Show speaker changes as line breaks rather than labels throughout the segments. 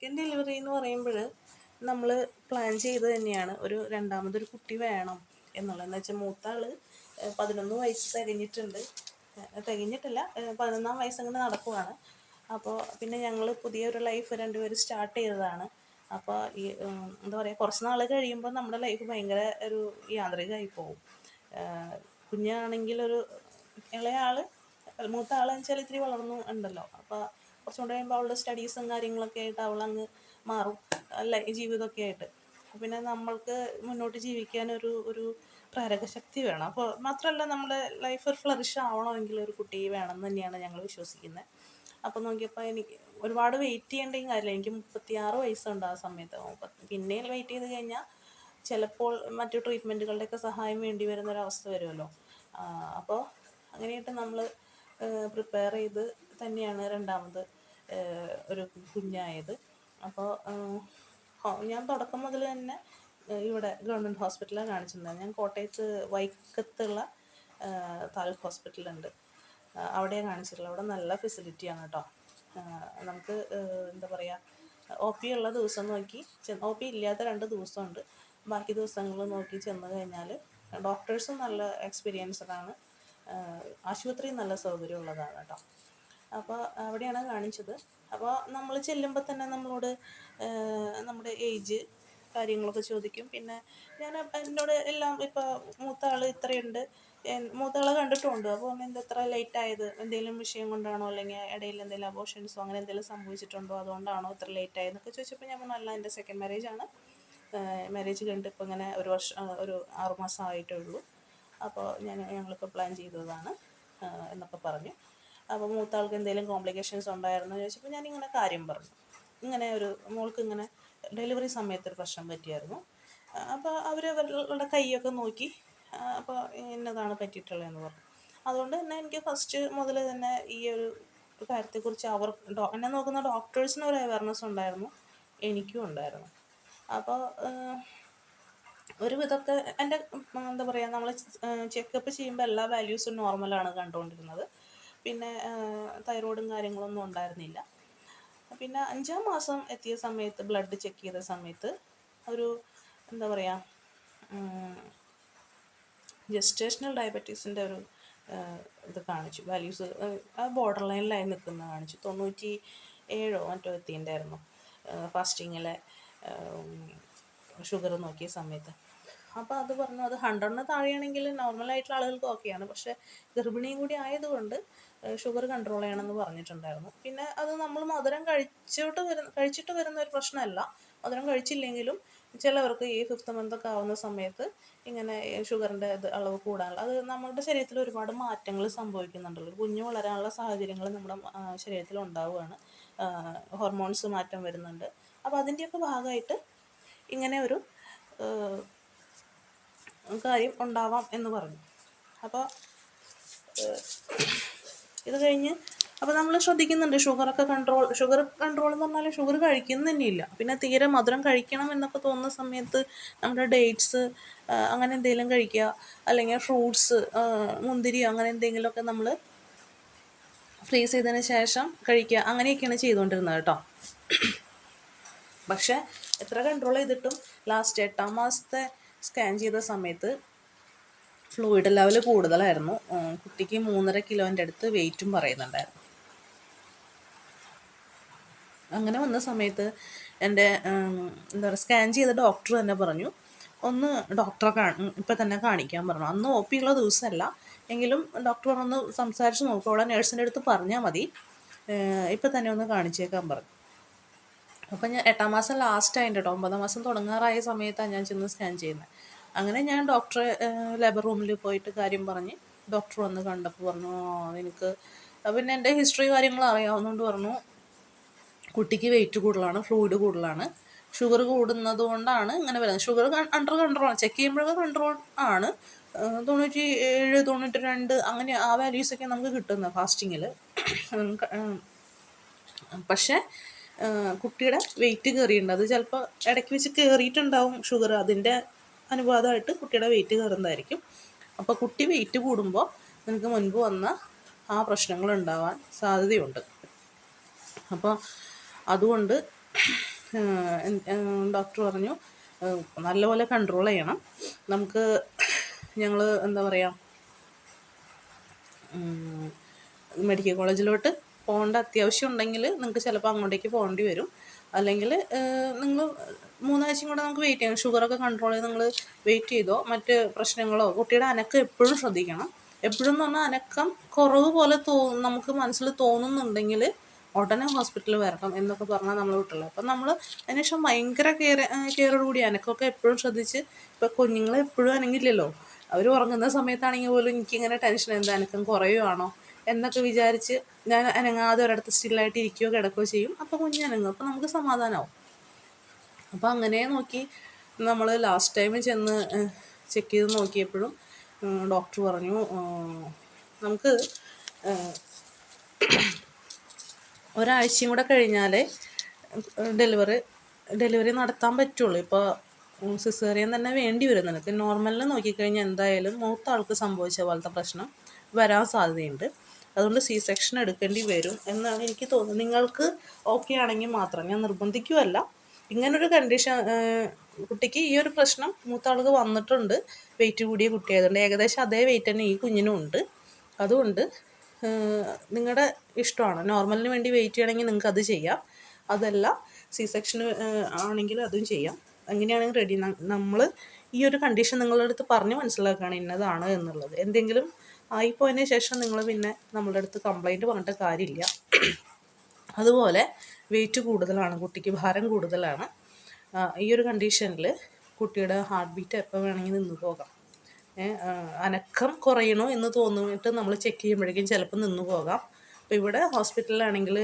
Second delivery എന്ന് പറയുമ്പോൾ നമ്മൾ പ്ലാൻ ചെയ്ത് തന്നെയാണ് ഒരു രണ്ടാമതൊരു കുട്ടി വേണം എന്നുള്ളത്. എന്ന് വെച്ചാൽ മൂത്ത ആൾ പതിനൊന്ന് വയസ്സ് തികഞ്ഞിട്ടുണ്ട്. തികഞ്ഞിട്ടില്ല പതിനൊന്നാം വയസ്സങ്ങനെ നടക്കുവാണ്. അപ്പോൾ പിന്നെ ഞങ്ങൾ പുതിയൊരു ലൈഫ് രണ്ടുപേരും സ്റ്റാർട്ട് ചെയ്തതാണ്. അപ്പോൾ ഈ എന്താ പറയുക കുറച്ച് നാൾ കഴിയുമ്പോൾ നമ്മുടെ ലൈഫ് ഭയങ്കര ഒരു യാന്ത്രികമായി പോകും. കുഞ്ഞാണെങ്കിൽ ഒരു ഇളയ ആൾ മൂത്ത ആളെന്ന് വെച്ചാൽ ഇത്തിരി വളർന്നു ഉണ്ടല്ലോ. അപ്പോൾ കുറച്ചും കൂടെ കഴിയുമ്പോൾ അവളുടെ സ്റ്റഡീസും കാര്യങ്ങളൊക്കെ ആയിട്ട് അവളങ്ങ് മാറും. അല്ല? ജീവിതമൊക്കെ ആയിട്ട്. പിന്നെ നമ്മൾക്ക് മുന്നോട്ട് ജീവിക്കാൻ ഒരു ഒരു പ്രേരക ശക്തി വേണം. അപ്പോൾ മാത്രമല്ല നമ്മുടെ ലൈഫ് ഫ്ലറിഷ് ആവണമെങ്കിൽ ഒരു കുട്ടി വേണം തന്നെയാണ് ഞങ്ങൾ വിശ്വസിക്കുന്നത് അപ്പോൾ നോക്കിയപ്പോൾ എനിക്ക് ഒരുപാട് വെയിറ്റ് ചെയ്യേണ്ട കാര്യമില്ല. എനിക്ക് മുപ്പത്തിയാറ് വയസ്സുണ്ട് ആ സമയത്ത്. പിന്നെ വെയിറ്റ് ചെയ്ത് കഴിഞ്ഞാൽ ചിലപ്പോൾ മറ്റു ട്രീറ്റ്മെന്റുകളുടെയൊക്കെ സഹായം വേണ്ടി വരുന്ന അവസ്ഥ വരുമല്ലോ. അപ്പോൾ അങ്ങനെയായിട്ട് നമ്മൾ പ്രിപ്പയർ ചെയ്ത് തന്നെയാണ് രണ്ടാമത് ഒരു കുഞ്ഞായത്. അപ്പോൾ ഞാൻ തുടക്കം മുതൽ തന്നെ ഇവിടെ ഗവൺമെന്റ് ഹോസ്പിറ്റലാണ് കാണിച്ചിട്ടുണ്ടായിരുന്നത് ഞാൻ കോട്ടയത്ത് വൈക്കത്തുള്ള താലൂക്ക് ഹോസ്പിറ്റലുണ്ട്. അവിടെയാണ് കാണിച്ചിട്ടുള്ളത്. അവിടെ നല്ല ഫെസിലിറ്റിയാണ് കേട്ടോ. നമുക്ക് എന്താ പറയുക ഒ പി ഉള്ള ദിവസം നോക്കി ചെന്ന് ഒ പി ഇല്ലാത്ത രണ്ട് ദിവസമുണ്ട്. ബാക്കി ദിവസങ്ങൾ നോക്കി ചെന്ന് കഴിഞ്ഞാൽ ഡോക്ടേഴ്സും നല്ല എക്സ്പീരിയൻസ്ഡാണ്. ആണ് ആശുപത്രി നല്ല സൗകര്യമുള്ളതാണ് കേട്ടോ. അപ്പോൾ അവിടെയാണ് കാണിച്ചത്. അപ്പോൾ നമ്മൾ ചെല്ലുമ്പോൾ തന്നെ നമ്മളോട് നമ്മുടെ ഏജ് കാര്യങ്ങളൊക്കെ ചോദിക്കും. പിന്നെ ഞാൻ എന്നോട് എല്ലാം ഇപ്പോൾ മൂത്ത ആൾ ഇത്രയുണ്ട്. മൂത്ത ആളെ കണ്ടിട്ടുണ്ട്. അപ്പോൾ എന്താ ഇത്ര ലേറ്റ് ആയത്? എന്തെങ്കിലും വിഷയം കൊണ്ടാണോ? അല്ലെങ്കിൽ ഇടയിൽ എന്തെങ്കിലും അബോഷൻസോ അങ്ങനെ എന്തെങ്കിലും സംഭവിച്ചിട്ടുണ്ടോ? അതുകൊണ്ടാണോ ഇത്ര ലേറ്റ് ചോദിച്ചപ്പോൾ ഞാൻ പറഞ്ഞു അല്ല എന്റെ സെക്കൻഡ് മാരേജ് ആണ്. മാരേജ് കഴിഞ്ഞിട്ട് ഇപ്പോൾ ഇങ്ങനെ ഒരു വർഷം ഒരു ആറുമാസം ആയിട്ടേ ഉള്ളൂ. അപ്പോൾ ഞാൻ ഞങ്ങളിപ്പോൾ പ്ലാൻ ചെയ്തതാണ് എന്നൊക്കെ പറഞ്ഞു. അപ്പോൾ മൂത്ത ആൾക്ക് എന്തെങ്കിലും കോംപ്ലിക്കേഷൻസ് ഉണ്ടായിരുന്നു ചോദിച്ചപ്പോൾ ഞാൻ ഇങ്ങനെ കാര്യം പറഞ്ഞു. ഇങ്ങനെ ഒരു മോൾക്ക് ഇങ്ങനെ ഡെലിവറി സമയത്ത് ഒരു പ്രശ്നം പറ്റിയായിരുന്നു. അപ്പോൾ അവർ അവരുടെ കൈയൊക്കെ നോക്കി അപ്പോൾ ഇന്നതാണ് പറ്റിയിട്ടുള്ളതെന്ന് പറഞ്ഞു. അതുകൊണ്ട് തന്നെ എനിക്ക് ഫസ്റ്റ് മുതൽ തന്നെ ഈ ഒരു കാര്യത്തെക്കുറിച്ച് അവർ എന്നെ നോക്കുന്ന ഡോക്ടേഴ്സിന് ഒരു അവയർനെസ് ഉണ്ടായിരുന്നു. എനിക്കും ഉണ്ടായിരുന്നു. അപ്പോൾ ഒരു വിധമൊക്കെ എന്റെ എന്താ പറയുക നമ്മൾ ചെക്കപ്പ് ചെയ്യുമ്പോൾ എല്ലാ വാല്യൂസും നോർമലാണ് കണ്ടുകൊണ്ടിരുന്നത്. പിന്നെ തൈറോയിഡും കാര്യങ്ങളൊന്നും ഉണ്ടായിരുന്നില്ല. പിന്നെ അഞ്ചാം മാസം എത്തിയ സമയത്ത് ബ്ലഡ് ചെക്ക് ചെയ്ത സമയത്ത് ഒരു എന്താ പറയുക ജസ്റ്റേഷണൽ ഡയബറ്റീസിന്റെ ഒരു ഇത് കാണിച്ചു. വാല്യൂസ് ആ ബോർഡർ ലൈനിലായി നിൽക്കുന്ന കാണിച്ചു. തൊണ്ണൂറ്റി ഏഴോ മറ്റോ എത്തിയിട്ടുണ്ടായിരുന്നു. ഫാസ്റ്റിങ്ങിലെ ഷുഗർ നോക്കിയ സമയത്ത്. അപ്പോൾ അത് പറഞ്ഞു അത് ഹൺഡ്രഡിന് താഴെയാണെങ്കിൽ നോർമലായിട്ടുള്ള ആളുകൾക്ക് ഓക്കെയാണ് പക്ഷേ ഗർഭിണിയും കൂടി ആയതുകൊണ്ട് ഷുഗർ കൺട്രോൾ ചെയ്യണമെന്ന് പറഞ്ഞിട്ടുണ്ടായിരുന്നു. പിന്നെ അത് നമ്മൾ മധുരം കഴിച്ചിട്ട് വരുന്ന കഴിച്ചിട്ട് വരുന്ന ഒരു പ്രശ്നമല്ല. മധുരം കഴിച്ചില്ലെങ്കിലും ചിലവർക്ക് ഈ ഫിഫ്ത്ത് മന്ത് ഒക്കെ ആവുന്ന സമയത്ത് ഇങ്ങനെ ഷുഗറിന്റെ ഇത് അളവ് കൂടാനുള്ള അത് നമ്മുടെ ശരീരത്തിൽ ഒരുപാട് മാറ്റങ്ങൾ സംഭവിക്കുന്നുണ്ടല്ലോ കുഞ്ഞു വളരാനുള്ള സാഹചര്യങ്ങൾ നമ്മുടെ ശരീരത്തിൽ ഉണ്ടാവുകയാണ്. ഹോർമോൺസ് മാറ്റം വരുന്നുണ്ട്. അപ്പോൾ അതിന്റെയൊക്കെ ഭാഗമായിട്ട് ഇങ്ങനെ ഒരു കാര്യം ഉണ്ടാവാം എന്ന് പറഞ്ഞു. അപ്പോൾ ഇത് കഴിഞ്ഞ് അപ്പോൾ നമ്മൾ ശ്രദ്ധിക്കുന്നുണ്ട് ഷുഗറൊക്കെ കൺട്രോൾ ഷുഗർ കൺട്രോൾ എന്ന് പറഞ്ഞാൽ ഷുഗർ കഴിക്കുന്ന തന്നെയില്ല. പിന്നെ തീരെ മധുരം കഴിക്കണം എന്നൊക്കെ തോന്നുന്ന സമയത്ത് നമ്മുടെ ഡേറ്റ്സ് അങ്ങനെ എന്തെങ്കിലും കഴിക്കുക. അല്ലെങ്കിൽ ഫ്രൂട്ട്സ് മുന്തിരി അങ്ങനെ എന്തെങ്കിലുമൊക്കെ നമ്മൾ ഫ്രീസ് ചെയ്തതിന് ശേഷം കഴിക്കുക. അങ്ങനെയൊക്കെയാണ് ചെയ്തുകൊണ്ടിരുന്നത് കേട്ടോ. പക്ഷേ എത്ര കൺട്രോൾ ചെയ്തിട്ടും ലാസ്റ്റ് എട്ടാം മാസത്തെ സ്കാൻ ചെയ്ത സമയത്ത് ഫ്ലൂയിഡ് ലെവൽ കൂടുതലായിരുന്നു. കുട്ടിക്ക് മൂന്നര കിലോന്റെ അടുത്ത് വെയിറ്റും പറയുന്നുണ്ടായിരുന്നു. അങ്ങനെ വന്ന സമയത്ത് എന്റെ എന്താ പറയുക സ്കാൻ ചെയ്ത ഡോക്ടർ തന്നെ പറഞ്ഞു. ഒന്ന് ഡോക്ടറെ കാ ഇപ്പം തന്നെ കാണിക്കാൻ പറഞ്ഞു. അന്ന് ഒ പി ഉള്ള ദിവസമല്ല. എങ്കിലും ഡോക്ടർ പറഞ്ഞൊന്ന് സംസാരിച്ച് നോക്കുക അവിടെ നേഴ്സിന്റെ അടുത്ത് പറഞ്ഞാൽ മതി. ഇപ്പം തന്നെ ഒന്ന് കാണിച്ചേക്കാൻ പറഞ്ഞു. അപ്പം ഞാൻ എട്ടാം മാസം ലാസ്റ്റ് ആയിട്ട് കേട്ടോ ഒമ്പതാം മാസം തുടങ്ങാറായ സമയത്താണ് ഞാൻ ചെന്ന് സ്കാൻ ചെയ്യുന്നത് അങ്ങനെ ഞാൻ ഡോക്ടറെ ലേബർ റൂമിൽ പോയിട്ട് കാര്യം പറഞ്ഞ് ഡോക്ടർ വന്ന് കണ്ടപ്പോൾ പറഞ്ഞു എനിക്ക് പിന്നെ എന്റെ ഹിസ്റ്ററി കാര്യങ്ങൾ അറിയാവുന്നതുകൊണ്ട് പറഞ്ഞു കുട്ടിക്ക് വെയിറ്റ് കൂടുതലാണ് ഫ്ലൂയിഡ് കൂടുതലാണ് ഷുഗർ കൂടുന്നത് കൊണ്ടാണ് ഇങ്ങനെ വരുന്നത്. ഷുഗർ അണ്ടർ കൺട്രോൾ ആണ്. ചെക്ക് ചെയ്യുമ്പോഴൊക്കെ കൺട്രോൾ ആണ്. തൊണ്ണൂറ്റി ഏഴ് തൊണ്ണൂറ്റി രണ്ട് അങ്ങനെ ആ വാല്യൂസൊക്കെ നമുക്ക് കിട്ടുന്നത് ഫാസ്റ്റിങ്ങിൽ പക്ഷേ കുട്ടിയുടെ വെയിറ്റ് കയറിയിട്ടുണ്ട് അത് ചിലപ്പോൾ ഇടയ്ക്ക് വെച്ച് കയറിയിട്ടുണ്ടാവും ഷുഗർ അതിന്റെ അനുപാതമായിട്ട് കുട്ടിയുടെ വെയിറ്റ് കയറുന്നതായിരിക്കും അപ്പോൾ കുട്ടി വെയിറ്റ് കൂടുമ്പോൾ നിങ്ങൾക്ക് മുൻപ് വന്ന ആ പ്രശ്നങ്ങൾ ഉണ്ടാവാൻ സാധ്യതയുണ്ട്. അപ്പോൾ അതുകൊണ്ട് ഡോക്ടർ പറഞ്ഞു നല്ലപോലെ കൺട്രോൾ ചെയ്യണം. നമുക്ക് ഞങ്ങൾ എന്താ പറയുക മെഡിക്കൽ കോളേജിലോട്ട് പോകേണ്ട അത്യാവശ്യം ഉണ്ടെങ്കിൽ നിങ്ങൾക്ക് ചിലപ്പോൾ അങ്ങോട്ടേക്ക് പോകേണ്ടി വരും. അല്ലെങ്കിൽ നിങ്ങൾ മൂന്നാഴ്ചയും കൂടെ നമുക്ക് വെയിറ്റ് ചെയ്യാം. ഷുഗറൊക്കെ കൺട്രോൾ ചെയ്ത് നിങ്ങൾ വെയിറ്റ് ചെയ്തോ മറ്റ് പ്രശ്നങ്ങളോ കുട്ടിയുടെ അനക്കം എപ്പോഴും ശ്രദ്ധിക്കണം. എപ്പോഴും എന്ന് പറഞ്ഞാൽ അനക്കം കുറവ് പോലെ തോ നമുക്ക് മനസ്സിൽ തോന്നുന്നുണ്ടെങ്കിൽ ഉടനെ ഹോസ്പിറ്റലിൽ വരണം എന്നൊക്കെ പറഞ്ഞാൽ നമ്മൾ വിട്ടുള്ളത് അപ്പം നമ്മൾ അതിനുശേഷം ഭയങ്കര കെയർ കെയറോട് കൂടി അനക്കമൊക്കെ എപ്പോഴും ശ്രദ്ധിച്ച് ഇപ്പം കുഞ്ഞുങ്ങളെ എപ്പോഴും അനങ്ങില്ലല്ലോ. അവർ ഉറങ്ങുന്ന സമയത്താണെങ്കിൽ പോലും എനിക്കിങ്ങനെ ടെൻഷൻ എന്താ അനക്കം കുറയുവാണോ? എന്നൊക്കെ വിചാരിച്ച് ഞാൻ അനങ്ങാതെ ഒരിടത്ത് സ്റ്റില്ലായിട്ട് ഇരിക്കുകയോ കിടക്കുകയോ ചെയ്യും. അപ്പോൾ കുഞ്ഞ് അനങ്ങും. അപ്പോൾ നമുക്ക് സമാധാനമാവും അപ്പോൾ അങ്ങനെ നോക്കി നമ്മൾ ലാസ്റ്റ് ടൈം ചെന്ന് ചെക്ക് ചെയ്ത് നോക്കിയപ്പോഴും ഡോക്ടർ പറഞ്ഞു നമുക്ക് ഒരാഴ്ചയും കൂടെ കഴിഞ്ഞാലേ ഡെലിവറി ഡെലിവറി നടത്താൻ പറ്റുള്ളൂ. ഇപ്പോൾ സിസേറിയൻ തന്നെ വേണ്ടി വരും. നിനക്ക് നോർമലിൽ നോക്കിക്കഴിഞ്ഞാൽ എന്തായാലും മൂത്ത ആൾക്ക് സംഭവിച്ച പോലത്തെ പ്രശ്നം വരാൻ സാധ്യതയുണ്ട്. അതുകൊണ്ട് സി സെക്ഷൻ എടുക്കേണ്ടി വരും എന്നാണ് എനിക്ക് തോന്നുന്നത്. നിങ്ങൾക്ക് ഓക്കെ ആണെങ്കിൽ മാത്രം. ഞാൻ നിർബന്ധിക്കുമല്ല ഇങ്ങനൊരു കണ്ടീഷൻ കുട്ടിക്ക് ഈ ഒരു പ്രശ്നം മൂത്ത ആൾക്ക് വന്നിട്ടുണ്ട്. വെയിറ്റ് കൂടിയ കുട്ടിയായതുകൊണ്ട് ഏകദേശം അതേ വെയിറ്റ് തന്നെ ഈ കുഞ്ഞിനും ഉണ്ട്. അതുകൊണ്ട് നിങ്ങളുടെ ഇഷ്ടമാണ്. നോർമലിന് വേണ്ടി വെയിറ്റ് ചെയ്യണമെങ്കിൽ നിങ്ങൾക്ക് അത് ചെയ്യാം. അതല്ല സി സെക്ഷന് ആണെങ്കിൽ അതും ചെയ്യാം. അങ്ങനെയാണെങ്കിൽ റെഡി നമ്മൾ ഈ ഒരു കണ്ടീഷൻ നിങ്ങളുടെ അടുത്ത് പറഞ്ഞ് മനസ്സിലാക്കുകയാണ് ഇന്നതാണ് എന്നുള്ളത്. എന്തെങ്കിലും ആയിപ്പോയതിന് ശേഷം നിങ്ങൾ പിന്നെ നമ്മളുടെ അടുത്ത് കംപ്ലൈന്റ് പറഞ്ഞിട്ട് കാര്യമില്ല. അതുപോലെ വെയിറ്റ് കൂടുതലാണ് കുട്ടിക്ക് ഭാരം കൂടുതലാണ്. ഈ ഒരു കണ്ടീഷനിൽ കുട്ടിയുടെ ഹാർട്ട് ബീറ്റ് എപ്പോൾ വേണമെങ്കിൽ നിന്ന് പോകാം. അനക്കം കുറയണോ എന്ന് തോന്നിയിട്ട് നമ്മൾ ചെക്ക് ചെയ്യുമ്പോഴേക്കും ചിലപ്പോൾ നിന്ന് പോകാം. അപ്പോൾ ഇവിടെ ഹോസ്പിറ്റലിലാണെങ്കിൽ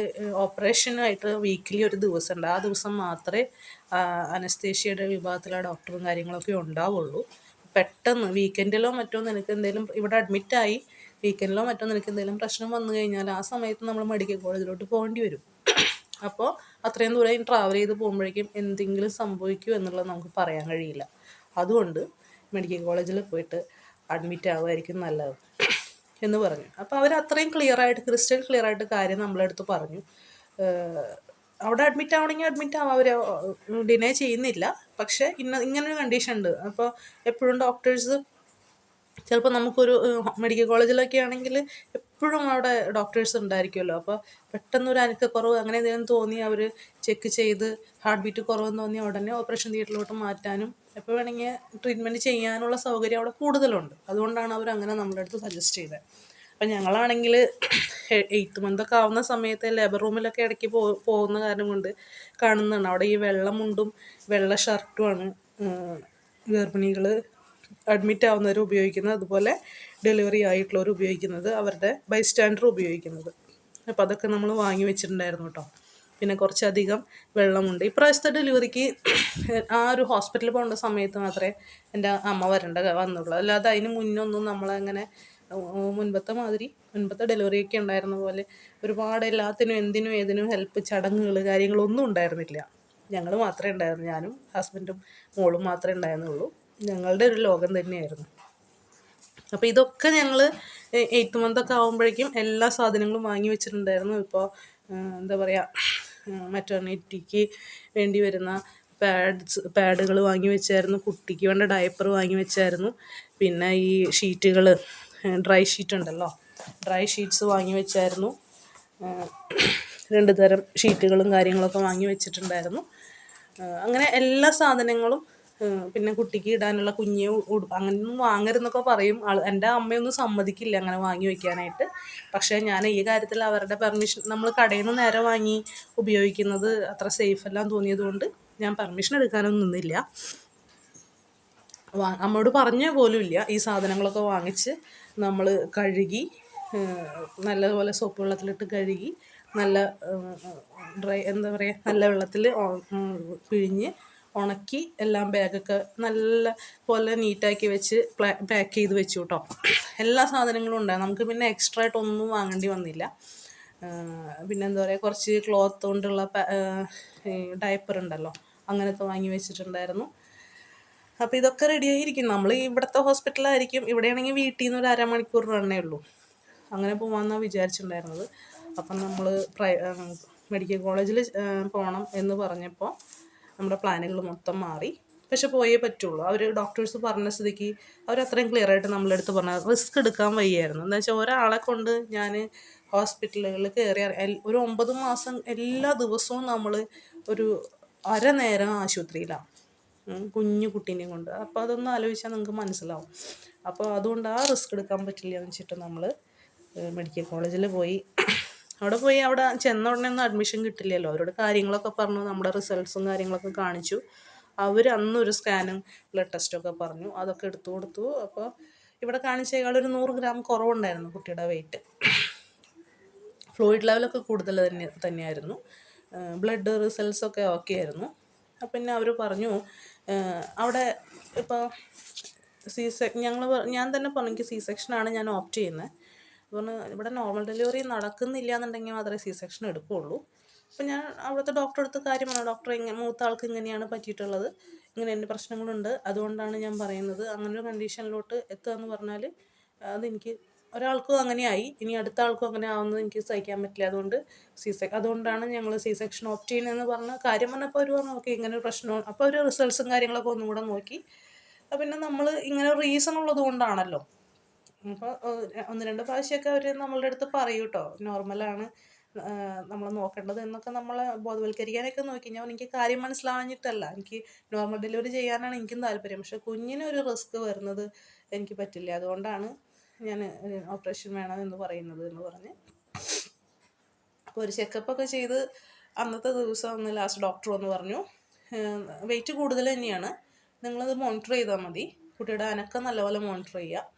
ഓപ്പറേഷനായിട്ട് വീക്കിലി ഒരു ദിവസം ഉണ്ട് ആ ദിവസം മാത്രമേ അനസ്തേഷ്യയുടെ വിഭാഗത്തിലെ ഡോക്ടറും കാര്യങ്ങളൊക്കെ ഉണ്ടാവുള്ളൂ. പെട്ടെന്ന് വീക്കെൻഡിലോ മറ്റോ നിനക്ക് എന്തെങ്കിലും ഇവിടെ അഡ്മിറ്റായി വീക്കെൻഡിലോ മറ്റോ നിനക്ക് എന്തെങ്കിലും പ്രശ്നം വന്നു കഴിഞ്ഞാൽ ആ സമയത്ത് നമ്മൾ മെഡിക്കൽ കോളേജിലോട്ട് പോകേണ്ടി വരും. അപ്പോൾ അത്രയും ദൂരം ട്രാവൽ ചെയ്ത് പോകുമ്പോഴേക്കും എന്തെങ്കിലും സംഭവിക്കുമോ എന്നുള്ളത് നമുക്ക് പറയാൻ കഴിയില്ല. അതുകൊണ്ട് മെഡിക്കൽ കോളേജിൽ പോയിട്ട് അഡ്മിറ്റ് ആവുമായിരിക്കും നല്ലത് എന്ന് പറഞ്ഞു. അപ്പോൾ അവർ അത്രയും ക്ലിയർ ആയിട്ട് ക്രിസ്റ്റൽ ക്ലിയർ ആയിട്ട് കാര്യം നമ്മളെടുത്ത് പറഞ്ഞു. അവിടെ അഡ്മിറ്റ് ആവണമെങ്കിൽ അഡ്മിറ്റ് ആവാം. അവർ ഡിനേ ചെയ്യുന്നില്ല. പക്ഷേ ഇന്ന ഇങ്ങനൊരു കണ്ടീഷൻ ഉണ്ട്. അപ്പോൾ എപ്പോഴും ഡോക്ടേഴ്സ് ചിലപ്പോൾ നമുക്കൊരു മെഡിക്കൽ കോളേജിലൊക്കെ ആണെങ്കിൽ എപ്പോഴും അവിടെ ഡോക്ടേഴ്സ് ഉണ്ടായിരിക്കുമല്ലോ. അപ്പോൾ പെട്ടെന്ന് പെട്ടെന്നൊരു അനക്കക്കുറവ് അങ്ങനെ എന്തെങ്കിലും തോന്നി അവർ ചെക്ക് ചെയ്ത് ഹാർട്ട് ബീറ്റ് കുറവെന്ന് തോന്നി ഉടനെ ഓപ്പറേഷൻ തിയേറ്ററിലോട്ട് മാറ്റാനും എപ്പോൾ വേണമെങ്കിൽ ട്രീറ്റ്മെന്റ് ചെയ്യാനുള്ള സൗകര്യം അവിടെ കൂടുതലുണ്ട്. അതുകൊണ്ടാണ് അവർ അങ്ങനെ നമ്മുടെ അടുത്ത് സജസ്റ്റ് ചെയ്തത്. അപ്പം ഞങ്ങളാണെങ്കിൽ എയ്ത്ത് മന്തൊക്കെ ആവുന്ന സമയത്ത് ലേബർ റൂമിലൊക്കെ ഇടയ്ക്ക് പോകുന്ന കാരണം കൊണ്ട് കാണുന്നതാണ്. അവിടെ ഈ വെള്ള മുണ്ടും വെള്ള ഷർട്ടുമാണ് ഗർഭിണികൾ അഡ്മിറ്റ് ആവുന്നവർ ഉപയോഗിക്കുന്നത്. അതുപോലെ ഡെലിവറി ആയിട്ടുള്ളവർ ഉപയോഗിക്കുന്നത്. അവരുടെ ബൈസ്റ്റാൻഡർ ഉപയോഗിക്കുന്നത്. അപ്പോൾ അതൊക്കെ നമ്മൾ വാങ്ങി വെച്ചിട്ടുണ്ടായിരുന്നു കേട്ടോ പിന്നെ കുറച്ചധികം വെള്ളമുണ്ട് ഇപ്രാവശ്യത്തെ ഡെലിവറിക്ക് ആ ഒരു ഹോസ്പിറ്റലിൽ പോകേണ്ട സമയത്ത് മാത്രമേ എന്റെ അമ്മ വരേണ്ട വന്നുള്ളൂ. അല്ലാതെ അതിന് മുന്നൊന്നും നമ്മളങ്ങനെ മുൻപത്തെ മാതിരി മുൻപത്തെ ഡെലിവറിയൊക്കെ ഉണ്ടായിരുന്ന പോലെ ഒരുപാട് എല്ലാത്തിനും എന്തിനും ഏതിനും ഹെൽപ്പ് ചടങ്ങുകൾ കാര്യങ്ങളൊന്നും ഉണ്ടായിരുന്നില്ല. ഞങ്ങൾ മാത്രമേ ഉണ്ടായിരുന്നു ഞാനും ഹസ്ബൻഡും മോളും മാത്രമേ ഉണ്ടായിരുന്നുള്ളൂ. ഞങ്ങളുടെ ഒരു ലോകം തന്നെയായിരുന്നു. അപ്പോൾ ഇതൊക്കെ ഞങ്ങൾ എയ്ത്ത് മന്തൊക്കെ ആകുമ്പോഴേക്കും എല്ലാ സാധനങ്ങളും വാങ്ങി വെച്ചിട്ടുണ്ടായിരുന്നു. ഇപ്പോൾ എന്താ പറയുക മെറ്റേണിറ്റിക്ക് വേണ്ടി വരുന്ന പാഡ്സ് പാഡുകൾ വാങ്ങി വെച്ചായിരുന്നു. കുട്ടിക്ക് വേണ്ട ഡയപ്പർ വാങ്ങി വെച്ചായിരുന്നു. പിന്നെ ഈ ഷീറ്റുകൾ ഡ്രൈ ഷീറ്റ് ഉണ്ടല്ലോ. ഡ്രൈ ഷീറ്റ്സ് വാങ്ങി വെച്ചായിരുന്നു. രണ്ട് തരം ഷീറ്റുകളും കാര്യങ്ങളൊക്കെ വാങ്ങി വെച്ചിട്ടുണ്ടായിരുന്നു. അങ്ങനെ എല്ലാ സാധനങ്ങളും പിന്നെ കുട്ടിക്ക് ഇടാനുള്ള കുഞ്ഞ് അങ്ങനെ അങ്ങനെയൊന്നും വാങ്ങരുതെന്നൊക്കെ പറയും. ആൾ എന്റെ അമ്മയൊന്നും സമ്മതിക്കില്ല അങ്ങനെ വാങ്ങി വെക്കാനായിട്ട്. പക്ഷേ ഞാൻ ഈ കാര്യത്തിൽ അവരുടെ പെർമിഷൻ നമ്മൾ കടയിൽ നിന്ന് നേരെ വാങ്ങി ഉപയോഗിക്കുന്നത് അത്ര സേഫ് എല്ലാം തോന്നിയത് കൊണ്ട് ഞാൻ പെർമിഷൻ എടുക്കാനൊന്നും നിന്നില്ല. അമ്മയോട് പറഞ്ഞ ഇല്ല ഈ സാധനങ്ങളൊക്കെ വാങ്ങിച്ച് നമ്മൾ കഴുകി നല്ലതുപോലെ സോപ്പ് വെള്ളത്തിലിട്ട് കഴുകി നല്ല ഡ്രൈ എന്താ പറയുക നല്ല വെള്ളത്തിൽ പിഴിഞ്ഞ് ഉണക്കി എല്ലാം ബാഗൊക്കെ നല്ല പോലെ നീറ്റാക്കി വെച്ച് പാക്ക് ചെയ്ത് വെച്ചു കേട്ടോ എല്ലാ സാധനങ്ങളും ഉണ്ടായി. നമുക്ക് പിന്നെ എക്സ്ട്രാ ആയിട്ട് ഒന്നും വാങ്ങേണ്ടി വന്നില്ല. പിന്നെ എന്താ പറയുക കുറച്ച് ക്ലോത്ത് കൊണ്ടുള്ള ഡയപ്പർ ഉണ്ടല്ലോ അങ്ങനത്തെ വാങ്ങി വെച്ചിട്ടുണ്ടായിരുന്നു. അപ്പോൾ ഇതൊക്കെ റെഡി ആയിരിക്കും. നമ്മൾ ഇവിടുത്തെ ഹോസ്പിറ്റലായിരിക്കും ഇവിടെയാണെങ്കിൽ വീട്ടിൽ നിന്ന് ഒരു അരമണിക്കൂർ റണ്ണേ ഉള്ളൂ. അങ്ങനെ പോകാമെന്നാണ് വിചാരിച്ചിട്ടുണ്ടായിരുന്നത് അപ്പം നമ്മൾ മെഡിക്കൽ കോളേജിൽ പോകണം എന്ന് പറഞ്ഞപ്പോൾ നമ്മുടെ പ്ലാനുകൾ മൊത്തം മാറി. പക്ഷെ പോയേ പറ്റുള്ളൂ. അവർ ഡോക്ടേഴ്സ് പറഞ്ഞ സ്ഥിതിക്ക് അവർ അത്രയും ക്ലിയർ ആയിട്ട് നമ്മളെടുത്ത് പറഞ്ഞ റിസ്ക് എടുക്കാൻ വയ്യായിരുന്നു. എന്താ വെച്ചാൽ ഒരാളെ കൊണ്ട് ഞാൻ ഹോസ്പിറ്റലുകളിൽ കയറി ഒരു ഒമ്പത് മാസം എല്ലാ ദിവസവും നമ്മൾ ഒരു അര നേരം ആശുപത്രിയിലാണ് കുഞ്ഞു കുട്ടീനെയും കൊണ്ട്. അപ്പോൾ അതൊന്ന് ആലോചിച്ചാൽ നിങ്ങൾക്ക് മനസ്സിലാവും. അപ്പോൾ അതുകൊണ്ട് ആ റിസ്ക് എടുക്കാൻ പറ്റില്ല എന്ന് വെച്ചിട്ട് നമ്മൾ മെഡിക്കൽ കോളേജിൽ പോയി. അവിടെ പോയി അവിടെ ചെന്ന ഉടനെ ഒന്നും അഡ്മിഷൻ കിട്ടില്ലല്ലോ. അവരോട് കാര്യങ്ങളൊക്കെ പറഞ്ഞു നമ്മുടെ റിസൾട്ട്സും കാര്യങ്ങളൊക്കെ കാണിച്ചു. അവർ അന്നൊരു സ്കാനും ബ്ലഡ് ടെസ്റ്റൊക്കെ പറഞ്ഞു. അതൊക്കെ എടുത്തു കൊടുത്തു. അപ്പോൾ ഇവിടെ കാണിച്ചേക്കാൾ ഒരു നൂറ് ഗ്രാം കുറവുണ്ടായിരുന്നു കുട്ടിയുടെ വെയിറ്റ് ഫ്ലൂയിഡ് ലെവലൊക്കെ കൂടുതൽ തന്നെ തന്നെയായിരുന്നു. ബ്ലഡ് റിസൾട്ട്സൊക്കെ ഓക്കെ ആയിരുന്നു. പിന്നെ അവർ പറഞ്ഞു അവിടെ ഇപ്പോൾ സി സെക്ഷൻ ഞങ്ങൾ ഞാൻ തന്നെ പറഞ്ഞു എനിക്ക് സി സെക്ഷനാണ് ഞാൻ ഓപ്റ്റ് ചെയ്യുന്നത് പറഞ്ഞു ഇവിടെ നോർമൽ ഡെലിവറി നടക്കുന്നില്ല എന്നുണ്ടെങ്കിൽ മാത്രമേ സി സെക്ഷൻ എടുക്കുകയുള്ളൂ അപ്പം ഞാൻ അവിടുത്തെ ഡോക്ടറെ അടുത്ത് കാര്യം ഡോക്ടർ ഇങ്ങനെ മൂത്ത ആൾക്ക് ഇങ്ങനെയാണ് പറ്റിയിട്ടുള്ളത്. ഇങ്ങനെ എന്റെ പ്രശ്നങ്ങളുണ്ട്. അതുകൊണ്ടാണ് ഞാൻ പറയുന്നത്. അങ്ങനെ ഒരു കണ്ടീഷനിലോട്ട് എത്തുക എന്ന് പറഞ്ഞാൽ അതെനിക്ക് ഒരാൾക്കും അങ്ങനെയായി ഇനി അടുത്ത ആൾക്കും അങ്ങനെ ആവുന്നത് എനിക്ക് സഹിക്കാൻ പറ്റില്ല. അതുകൊണ്ട് സി സെക് അതുകൊണ്ടാണ് ഞങ്ങൾ സി സെക്ഷൻ ഓപ്റ്റ് ചെയ്യുന്നതെന്ന് പറഞ്ഞ കാര്യം പറഞ്ഞപ്പോൾ അവർ പറഞ്ഞു ഓക്കെ ഇങ്ങനെ ഒരു പ്രശ്നം അപ്പോൾ അവർ റിസൾട്ട്സും കാര്യങ്ങളൊക്കെ ഒന്നും കൂടെ നോക്കി. അപ്പം പിന്നെ നമ്മൾ ഇങ്ങനെ റീസൺ ഉള്ളത് കൊണ്ടാണല്ലോ. അപ്പോൾ ഒന്ന് രണ്ട് പ്രാവശ്യമൊക്കെ അവർ നമ്മളുടെ അടുത്ത് പറയും കേട്ടോ നോർമലാണ് നമ്മൾ നോക്കേണ്ടത് എന്നൊക്കെ നമ്മളെ ബോധവൽക്കരിക്കാനൊക്കെ നോക്കി. ഞാൻ എനിക്ക് കാര്യം മനസ്സിലാഞ്ഞിട്ടല്ല. എനിക്ക് നോർമൽ ഡെലിവറി ചെയ്യാനാണ് എനിക്കും താല്പര്യം. പക്ഷെ കുഞ്ഞിനൊരു റിസ്ക് വരുന്നത് എനിക്ക് പറ്റില്ല. അതുകൊണ്ടാണ് ഞാൻ ഓപ്പറേഷൻ വേണം എന്ന് പറയുന്നത് എന്ന് പറഞ്ഞ്. അപ്പോൾ ഒരു ചെക്കപ്പ് ഒക്കെ ചെയ്ത് അന്നത്തെ ദിവസം ഒന്ന് ലാസ്റ്റ് ഡോക്ടർ വന്ന് പറഞ്ഞു വെയിറ്റ് കൂടുതൽ തന്നെയാണ്. നിങ്ങളത് മോണിറ്റർ ചെയ്താൽ മതി. കുട്ടിയുടെ അനക്കം നല്ലപോലെ മോണിറ്റർ ചെയ്യുക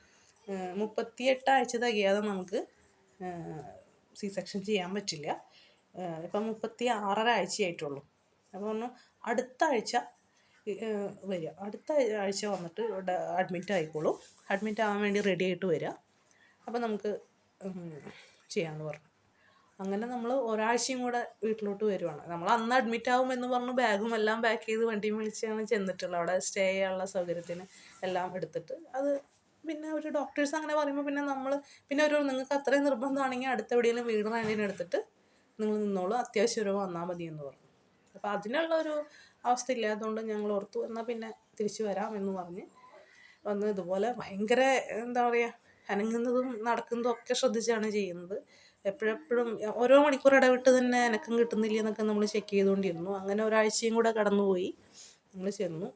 മുപ്പത്തിയെട്ട് ആഴ്ച തികയാതെ നമുക്ക് സി സെക്ഷൻ ചെയ്യാൻ പറ്റില്ല. ഇപ്പം മുപ്പത്തി ആറര ആഴ്ചയായിട്ടുള്ളൂ. അപ്പോൾ പറഞ്ഞു അടുത്ത ആഴ്ച വരിക. അടുത്ത ആഴ്ച വന്നിട്ട് ഇവിടെ അഡ്മിറ്റ് ആയിക്കോളൂ. അഡ്മിറ്റ് ആവാൻ വേണ്ടി റെഡി ആയിട്ട് വരിക. അപ്പോൾ നമുക്ക് ചെയ്യാമെന്ന് പറഞ്ഞു. അങ്ങനെ നമ്മൾ ഒരാഴ്ചയും കൂടെ വീട്ടിലോട്ട് വരുവാണ്. നമ്മൾ അന്ന് അഡ്മിറ്റ് ആവും എന്ന് പറഞ്ഞ് ബാഗും എല്ലാം പാക്ക് ചെയ്ത് വണ്ടിയും വിളിച്ചാണ് ചെന്നിട്ടുള്ളത്. അവിടെ സ്റ്റേ ചെയ്യാനുള്ള സൗകര്യത്തിന് എല്ലാം എടുത്തിട്ട്. അത് പിന്നെ ഒരു ഡോക്ടേഴ്സ് അങ്ങനെ പറയുമ്പോൾ പിന്നെ നമ്മൾ പിന്നെ ഒരു നിങ്ങൾക്ക് അത്രയും നിർബന്ധമാണെങ്കിൽ അടുത്ത എവിടെയെങ്കിലും വീട് റെന്റിന് എടുത്തിട്ട് നിങ്ങൾ നിന്നോളൂ. അത്യാവശ്യം ഒരു വന്നാൽ മതി എന്ന് പറഞ്ഞു. അപ്പോൾ അതിനുള്ള ഒരു അവസ്ഥ ഇല്ലാത്തതുകൊണ്ട് ഞങ്ങൾ ഓർത്തു എന്നാൽ പിന്നെ തിരിച്ചു വരാം എന്ന് പറഞ്ഞ് വന്ന് ഇതുപോലെ ഭയങ്കര എന്താ പറയുക അനങ്ങുന്നതും നടക്കുന്നതും ഒക്കെ ശ്രദ്ധിച്ചാണ് ചെയ്യുന്നത്. എപ്പോഴെപ്പോഴും ഓരോ മണിക്കൂർ ഇടവിട്ട് തന്നെ അനക്കം കിട്ടുന്നില്ല എന്നൊക്കെ നമ്മൾ ചെക്ക് ചെയ്തുകൊണ്ടിരുന്നു. അങ്ങനെ ഒരാഴ്ചയും കൂടെ കടന്നുപോയി. നമ്മൾ ചെന്നു.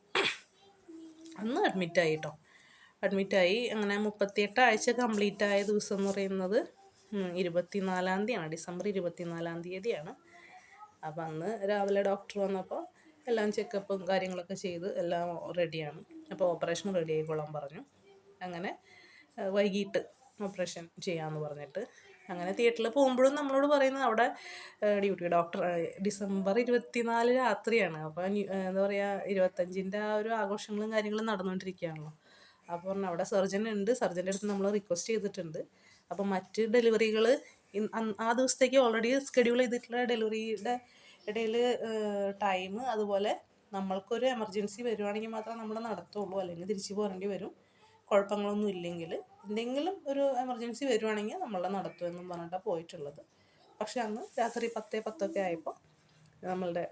അന്ന് അഡ്മിറ്റായി കേട്ടോ അഡ്മിറ്റായി അങ്ങനെ മുപ്പത്തിയെട്ട് ആഴ്ച കംപ്ലീറ്റ് ആയ ദിവസം എന്ന് പറയുന്നത് ഇരുപത്തിനാലാം തീയതിയാണ് ഡിസംബർ ഇരുപത്തിനാലാം തീയതിയാണ്. അപ്പം അന്ന് രാവിലെ ഡോക്ടർ വന്നപ്പോൾ എല്ലാം ചെക്കപ്പും കാര്യങ്ങളൊക്കെ ചെയ്ത് എല്ലാം റെഡിയാണ്. അപ്പോൾ ഓപ്പറേഷൻ റെഡി ആയിക്കോളാൻ പറഞ്ഞു. അങ്ങനെ വൈകിട്ട് ഓപ്പറേഷൻ ചെയ്യാമെന്ന് പറഞ്ഞിട്ട് അങ്ങനെ തിയേറ്ററിൽ പോകുമ്പോഴും നമ്മളോട് പറയുന്നത് അവിടെ ഡ്യൂട്ടി ഡോക്ടർ ഡിസംബർ ഇരുപത്തിനാല് രാത്രിയാണ്. അപ്പോൾ എന്താ പറയുക ഇരുപത്തഞ്ചിന്റെ ആ ഒരു ആഘോഷങ്ങളും കാര്യങ്ങളും നടന്നുകൊണ്ടിരിക്കുകയാണല്ലോ. അപ്പോൾ പറഞ്ഞു അവിടെ സർജൻ ഉണ്ട്. സർജന്റെ അടുത്ത് നമ്മൾ റിക്വസ്റ്റ് ചെയ്തിട്ടുണ്ട്. അപ്പോൾ മറ്റ് ഡെലിവറികൾ ആ ദിവസത്തേക്ക് ഓൾറെഡി സ്കെഡ്യൂൾ ചെയ്തിട്ടുള്ള ഡെലിവറിയുടെ ഇടയിൽ ടൈം അതുപോലെ നമ്മൾക്കൊരു എമർജൻസി വരുവാണെങ്കിൽ മാത്രമേ നമ്മൾ നടത്തുള്ളൂ അല്ലെങ്കിൽ തിരിച്ചു പോരേണ്ടി വരും. കുഴപ്പങ്ങളൊന്നും ഇല്ലെങ്കിൽ. എന്തെങ്കിലും ഒരു എമർജൻസി വരുവാണെങ്കിൽ നമ്മളെ നടത്തും എന്നും പറഞ്ഞിട്ടാണ് പോയിട്ടുള്ളത്. പക്ഷെ അന്ന് രാത്രി പത്തേ പത്തൊക്കെ ആയപ്പോൾ നമ്മളുടെ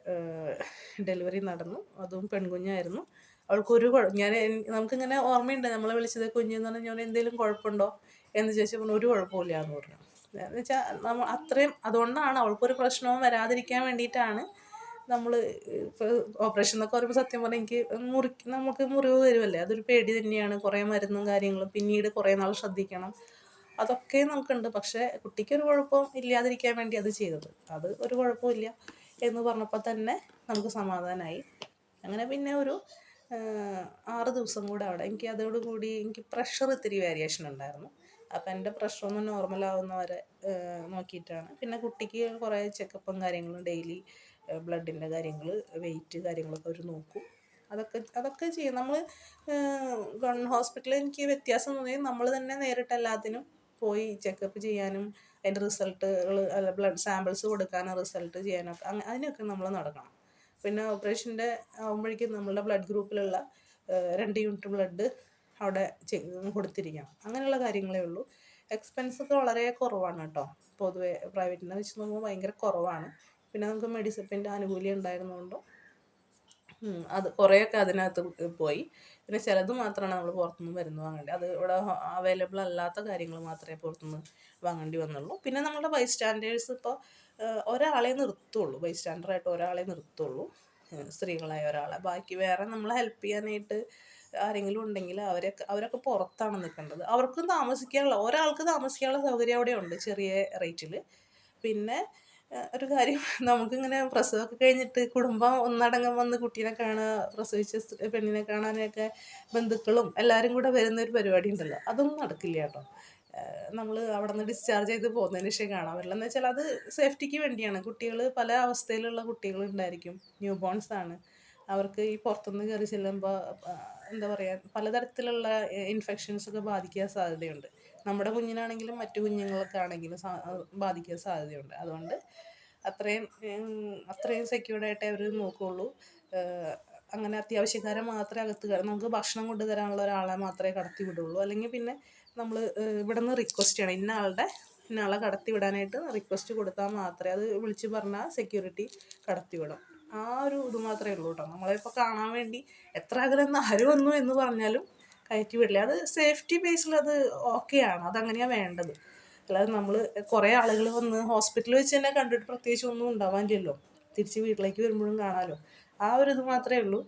ഡെലിവറി നടന്നു. അതും പെൺകുഞ്ഞായിരുന്നു. അവൾക്കൊരു ഞാൻ നമുക്കിങ്ങനെ ഓർമ്മയുണ്ട്. നമ്മളെ വിളിച്ചത് കുഞ്ഞെന്ന് പറഞ്ഞാൽ ഞാൻ എന്തെങ്കിലും കുഴപ്പമുണ്ടോ? എന്ന് ചോദിച്ചപ്പോൾ ഒരു കുഴപ്പമില്ല എന്ന് പറഞ്ഞു. എന്ന് വെച്ചാൽ നമ്മൾ അത്രയും അതുകൊണ്ടാണ് അവൾക്കൊരു പ്രശ്നവും വരാതിരിക്കാൻ വേണ്ടിയിട്ടാണ് നമ്മൾ ഇപ്പോൾ ഓപ്പറേഷൻ എന്നൊക്കെ പറയുമ്പോൾ സത്യം പറഞ്ഞാൽ എനിക്ക് മുറി നമുക്ക് മുറിവ് വരുമല്ലേ അതൊരു പേടി തന്നെയാണ്. കുറേ മരുന്നും കാര്യങ്ങളും പിന്നീട് കുറേ നാൾ ശ്രദ്ധിക്കണം. അതൊക്കെ നമുക്കുണ്ട്. പക്ഷേ കുട്ടിക്കൊരു കുഴപ്പവും ഇല്ലാതിരിക്കാൻ വേണ്ടി അത് ചെയ്തത്. അത് ഒരു കുഴപ്പമില്ല എന്ന് പറഞ്ഞപ്പോൾ തന്നെ നമുക്ക് സമാധാനമായി അങ്ങനെ പിന്നെ ഒരു ആറ് ദിവസം കൂടെ അവിടെ. എനിക്ക് അതോടുകൂടി എനിക്ക് പ്രഷർ ഇത്തിരി വേരിയേഷൻ ഉണ്ടായിരുന്നു. അപ്പം എന്റെ നോർമൽ ആവുന്ന വരെ നോക്കിയിട്ടാണ്. പിന്നെ കുട്ടിക്ക് കുറേ ചെക്കപ്പും കാര്യങ്ങളും ഡെയിലി ബ്ലഡിന്റെ കാര്യങ്ങൾ വെയിറ്റ് കാര്യങ്ങളൊക്കെ അവർ നോക്കും. അതൊക്കെ അതൊക്കെ ചെയ്യും. നമ്മൾ ഗവൺമെന്റ് ഹോസ്പിറ്റലിൽ എനിക്ക് വ്യത്യാസം തോന്നി. നമ്മൾ തന്നെ നേരിട്ട് എല്ലാത്തിനും പോയി ചെക്കപ്പ് ചെയ്യാനും അതിന്റെ റിസൾട്ടുകൾ അല്ല ബ്ലഡ് സാമ്പിൾസ് കൊടുക്കാനും റിസൾട്ട് ചെയ്യാനൊക്കെ അങ്ങനെ അതിനൊക്കെ നമ്മൾ നടക്കണം. പിന്നെ ഓപ്പറേഷന്റെ ആകുമ്പോഴേക്കും നമ്മളുടെ ബ്ലഡ് ഗ്രൂപ്പിലുള്ള രണ്ട് യൂണിറ്റ് ബ്ലഡ് അവിടെ കൊടുത്തിരിക്കാം. കൊടുത്തിരിക്കണം അങ്ങനെയുള്ള കാര്യങ്ങളേ ഉള്ളൂ. എക്സ്പെൻസ് ഒക്കെ വളരെ കുറവാണ് കേട്ടോ. പൊതുവെ പ്രൈവറ്റിനെ വെച്ച് നോക്കുമ്പോൾ ഭയങ്കര കുറവാണ്. പിന്നെ നമുക്ക് മെഡിസിപ്പിന്റെ ആനുകൂല്യം ഉണ്ടായിരുന്നതുകൊണ്ടും അത് കുറേയൊക്കെ അതിനകത്ത് പോയി. പിന്നെ ചിലത് മാത്രമാണ് നമ്മൾ പുറത്തുനിന്ന് മരുന്ന് വാങ്ങേണ്ടത്. അത് ഇവിടെ അവൈലബിൾ അല്ലാത്ത കാര്യങ്ങൾ മാത്രമേ പുറത്തുനിന്ന് വാങ്ങേണ്ടി വന്നുള്ളൂ. പിന്നെ നമ്മുടെ ബൈ സ്റ്റാൻഡേർഡ്സ് ഇപ്പോൾ ഒരാളെ നിർത്തുള്ളൂ. ബൈ സ്റ്റാൻഡറായിട്ട് ഒരാളെ നിർത്തുള്ളൂ. സ്ത്രീകളായ ഒരാളെ. ബാക്കി വേറെ നമ്മളെ ഹെൽപ്പ് ചെയ്യാനായിട്ട് ആരെങ്കിലും ഉണ്ടെങ്കിൽ അവരൊക്കെ അവരൊക്കെ പുറത്താണ് നിൽക്കേണ്ടത്. അവർക്കും താമസിക്കാനുള്ള ഒരാൾക്ക് താമസിക്കാനുള്ള സൗകര്യം അവിടെ ഉണ്ട് ചെറിയ റേറ്റിൽ പിന്നെ ഒരു കാര്യം നമുക്കിങ്ങനെ പ്രസവമൊക്കെ കഴിഞ്ഞിട്ട് കുടുംബം ഒന്നടങ്കം വന്ന് കുട്ടീനെ കാണുക പ്രസവിച്ച പെണ്ണിനെ കാണാനൊക്കെ ബന്ധുക്കളും എല്ലാവരും കൂടെ വരുന്ന ഒരു പരിപാടി ഉണ്ടല്ലോ. അതൊന്നും നടക്കില്ല കേട്ടോ. നമ്മൾ അവിടെ നിന്ന് ഡിസ്ചാർജ് ചെയ്ത് പോകുന്നതിന് ശേഷം കാണാൻ പറ്റില്ല. എന്ന് വെച്ചാൽ അത് സേഫ്റ്റിക്ക് വേണ്ടിയാണ്. കുട്ടികൾ പല അവസ്ഥയിലുള്ള കുട്ടികൾ ഉണ്ടായിരിക്കും ന്യൂ ബോൺസ് ആണ്. അവർക്ക് ഈ പുറത്തുനിന്ന് കയറി ചെല്ലുമ്പോൾ എന്താ പറയുക പലതരത്തിലുള്ള ഇൻഫെക്ഷൻസ് ഒക്കെ ബാധിക്കാൻ സാധ്യതയുണ്ട്. നമ്മുടെ കുഞ്ഞിനാണെങ്കിലും മറ്റു കുഞ്ഞുങ്ങൾക്കാണെങ്കിലും ബാധിക്കാൻ സാധ്യതയുണ്ട്. അതുകൊണ്ട് അത്രയും അത്രയും സെക്യൂർഡ് ആയിട്ടേ അവർ നോക്കുകയുള്ളൂ അങ്ങനെ അത്യാവശ്യക്കാരെ മാത്രമേ അകത്ത് നമുക്ക് ഭക്ഷണം കൊണ്ടു തരാനുള്ള ഒരാളെ മാത്രമേ കടത്തി വിടുള്ളൂ. അല്ലെങ്കിൽ പിന്നെ നമ്മൾ ഇവിടെ നിന്ന് റിക്വസ്റ്റ് ചെയ്യണം. ഇന്ന ആളുടെ ഇന്ന ആളെ കടത്തി വിടാനായിട്ട് റിക്വസ്റ്റ് കൊടുത്താൽ മാത്രമേ അത് വിളിച്ച് പറഞ്ഞാൽ സെക്യൂരിറ്റി കടത്തി വിടും. ആ ഒരു ഇത് മാത്രമേ ഉള്ളൂ കേട്ടോ. നമ്മളിപ്പോൾ കാണാൻ വേണ്ടി എത്ര അകലെന്ന് ആര് വന്നു എന്ന് പറഞ്ഞാലും കയറ്റി വിടില്ല. അത് സേഫ്റ്റി ബേസിൽ അത് ഓക്കെയാണ് അതങ്ങനെയാണ് വേണ്ടത്. അല്ലാതെ നമ്മൾ കുറേ ആളുകൾ വന്ന് ഹോസ്പിറ്റലിൽ വെച്ച് തന്നെ കണ്ടിട്ട് പ്രത്യേകിച്ച് ഒന്നും ഉണ്ടാവാനില്ലല്ലോ. തിരിച്ച് വീട്ടിലേക്ക് വരുമ്പോഴും കാണാമല്ലോ ആ ഒരു ഇത് മാത്രമേ ഉള്ളൂ.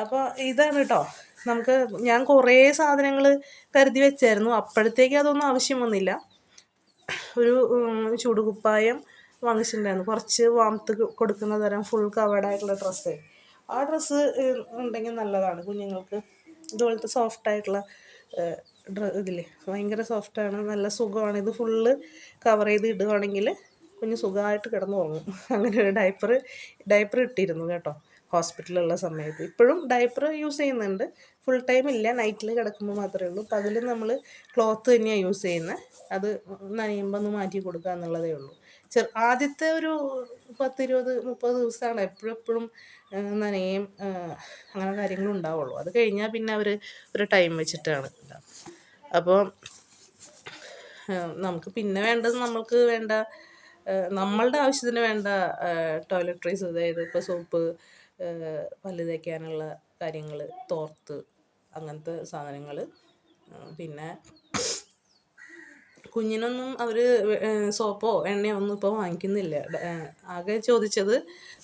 അപ്പോൾ ഇതാണ് കേട്ടോ. നമുക്ക് ഞാൻ കുറേ സാധനങ്ങൾ കരുതി വെച്ചായിരുന്നു. അപ്പോഴത്തേക്ക് അതൊന്നും ആവശ്യം വന്നില്ല. ഒരു ചൂടുകുപ്പായം വാങ്ങിച്ചിട്ടുണ്ടായിരുന്നു. കുറച്ച് വാമത്ത് കൊടുക്കുന്ന തരം ഫുൾ കവേഡായിട്ടുള്ള ഡ്രസ്സ് ആ ഡ്രസ്സ് ഉണ്ടെങ്കിൽ നല്ലതാണ്. കുഞ്ഞുങ്ങൾക്ക് ഇതുപോലത്തെ സോഫ്റ്റ് ആയിട്ടുള്ള ഇതില്ലേ? ഭയങ്കര സോഫ്റ്റാണ് നല്ല സുഖമാണ്. ഇത് ഫുള്ള് കവർ ചെയ്ത് ഇടുകയാണെങ്കിൽ കുഞ്ഞ് സുഖമായിട്ട് കിടന്നു ഉറങ്ങും അങ്ങനെ ഒരു ഡയപ്പർ ഡയപ്പർ ഇട്ടിരുന്നു കേട്ടോ. ഹോസ്പിറ്റലിലുള്ള സമയത്ത്. ഇപ്പോഴും ഡയപ്പർ യൂസ് ചെയ്യുന്നുണ്ട്. ഫുൾ ടൈം ഇല്ല. നൈറ്റിൽ കിടക്കുമ്പോൾ മാത്രമേ ഉള്ളൂ. പകൽ നമ്മൾ ക്ലോത്ത് തന്നെയാണ് യൂസ് ചെയ്യുന്നത് അത് നനയുമ്പോൾ ഒന്ന് മാറ്റി കൊടുക്കുക എന്നുള്ളതേ ഉള്ളൂ. ചെറു ആദ്യത്തെ ഒരു പത്ത് ഇരുപത് മുപ്പത് ദിവസമാണ് എപ്പോഴും എപ്പോഴും നനയും അങ്ങനെ കാര്യങ്ങളും ഉണ്ടാവുള്ളൂ. അത് കഴിഞ്ഞാൽ പിന്നെ അവർ ഒരു ടൈം വെച്ചിട്ടാണ്. അപ്പോൾ നമുക്ക് പിന്നെ വേണ്ടത് നമ്മൾക്ക് വേണ്ട നമ്മളുടെ ആവശ്യത്തിന് വേണ്ട ടോയ്ലറ്ററീസ് അതായത് ഇപ്പോൾ സോപ്പ് പല്ല് തേക്കാനുള്ള കാര്യങ്ങൾ തോർത്ത് അങ്ങനത്തെ സാധനങ്ങൾ പിന്നെ കുഞ്ഞിനൊന്നും അവർ സോപ്പോ എണ്ണയോ ഒന്നും ഇപ്പോൾ വാങ്ങിക്കുന്നില്ല ആകെ ചോദിച്ചത്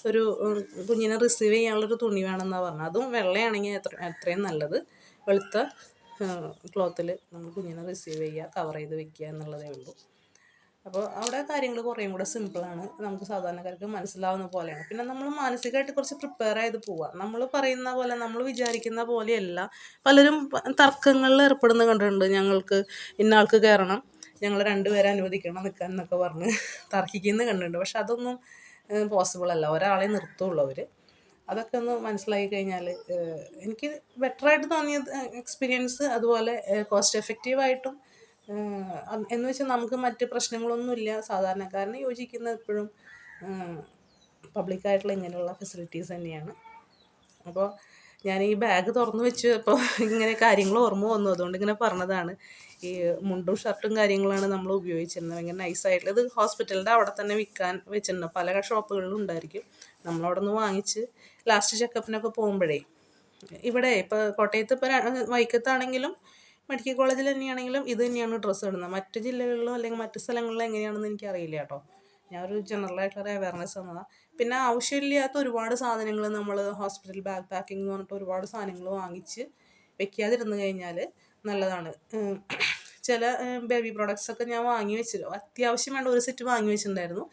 ഒരു കുഞ്ഞിനെ റിസീവ് ചെയ്യാനുള്ളൊരു തുണി വേണമെന്നാണ് പറഞ്ഞത്. അതും വെള്ളയാണെങ്കിൽ എത്ര എത്രയും നല്ലത്. വെളുത്ത ക്ലോത്തിൽ നമ്മൾ കുഞ്ഞിനെ റിസീവ് ചെയ്യുക കവർ ചെയ്ത് വെക്കുക എന്നുള്ളതേ ഉള്ളൂ. അപ്പോൾ അവിടെ കാര്യങ്ങൾ കുറേയും കൂടെ സിമ്പിളാണ് നമുക്ക് സാധാരണക്കാർക്ക് മനസ്സിലാവുന്ന പോലെയാണ്. പിന്നെ നമ്മൾ മാനസികമായിട്ട് കുറച്ച് പ്രിപ്പയർ ചെയ്ത് പോവുക നമ്മൾ പറയുന്ന പോലെ നമ്മൾ വിചാരിക്കുന്ന പോലെയല്ല. പലരും തർക്കങ്ങളിൽ ഏർപ്പെടുന്ന കണ്ടിട്ടുണ്ട് ഞങ്ങൾക്ക് ഇന്ന ആൾക്ക് കയറണം. ഞങ്ങൾ രണ്ടുപേരെ അനുവദിക്കണം നിൽക്കാൻ എന്നൊക്കെ പറഞ്ഞ് തർക്കിക്കുന്നത് കണ്ടിട്ടുണ്ട്. പക്ഷെ അതൊന്നും പോസിബിൾ അല്ല. ഒരാളെ നിർത്തുള്ളൂ അവർ അതൊക്കെ ഒന്ന് മനസ്സിലാക്കി കഴിഞ്ഞാൽ എനിക്ക് ബെറ്ററായിട്ട് തോന്നിയ എക്സ്പീരിയൻസ് അതുപോലെ കോസ്റ്റ് എഫക്റ്റീവായിട്ടും എന്ന് വെച്ചാൽ നമുക്ക് മറ്റ് പ്രശ്നങ്ങളൊന്നുമില്ല സാധാരണക്കാരന് യോജിക്കുന്ന എപ്പോഴും പബ്ലിക്കായിട്ടുള്ള ഇങ്ങനെയുള്ള ഫെസിലിറ്റീസ് തന്നെയാണ്. അപ്പോൾ ഞാൻ ഈ ബാഗ് തുറന്നു വെച്ച് അപ്പോൾ ഇങ്ങനെ കാര്യങ്ങൾ ഓർമ്മ വന്നു. അതുകൊണ്ട് ഇങ്ങനെ പറഞ്ഞതാണ്. ഈ മുണ്ടും ഷർട്ടും കാര്യങ്ങളാണ് നമ്മൾ ഉപയോഗിച്ചിരുന്നത്. ഭയങ്കര നൈസായിട്ടുള്ള ഇത് ഹോസ്പിറ്റലിന്റെ അവിടെ തന്നെ വിൽക്കാൻ വെച്ചിട്ടുണ്ട്. പല ഷോപ്പുകളിലും ഉണ്ടായിരിക്കും. നമ്മളവിടെ നിന്ന് വാങ്ങിച്ച് ലാസ്റ്റ് ചെക്കപ്പിനൊക്കെ പോകുമ്പോഴേ ഇവിടെ ഇപ്പോൾ കോട്ടയത്ത് ഇപ്പോൾ വൈക്കത്താണെങ്കിലും മെഡിക്കൽ കോളേജിൽ തന്നെയാണെങ്കിലും ഇത് തന്നെയാണ് ഡ്രസ്സ് ഇടുന്നത്. മറ്റ് ജില്ലകളിലോ അല്ലെങ്കിൽ മറ്റ് സ്ഥലങ്ങളിലോ എങ്ങനെയാണെന്ന് എനിക്കറിയില്ല കേട്ടോ. ഞാൻ ഒരു ജനറൽ ആയിട്ടുള്ള അവയർനെസ് തന്നതാണ് പിന്നെ ആവശ്യമില്ലാത്ത ഒരുപാട് സാധനങ്ങൾ നമ്മൾ ഹോസ്പിറ്റൽ ബാഗ് പാക്കിംഗ് എന്ന് പറഞ്ഞിട്ട് ഒരുപാട് സാധനങ്ങൾ വാങ്ങിച്ച് വെക്കാതിരുന്നു കഴിഞ്ഞാൽ നല്ലതാണ്. ചില ബേബി പ്രോഡക്ട്സ് ഒക്കെ ഞാൻ വാങ്ങി വെച്ചിരുന്നു അത്യാവശ്യം വേണ്ട ഒരു സെറ്റ് വാങ്ങി വെച്ചിട്ടുണ്ടായിരുന്നു.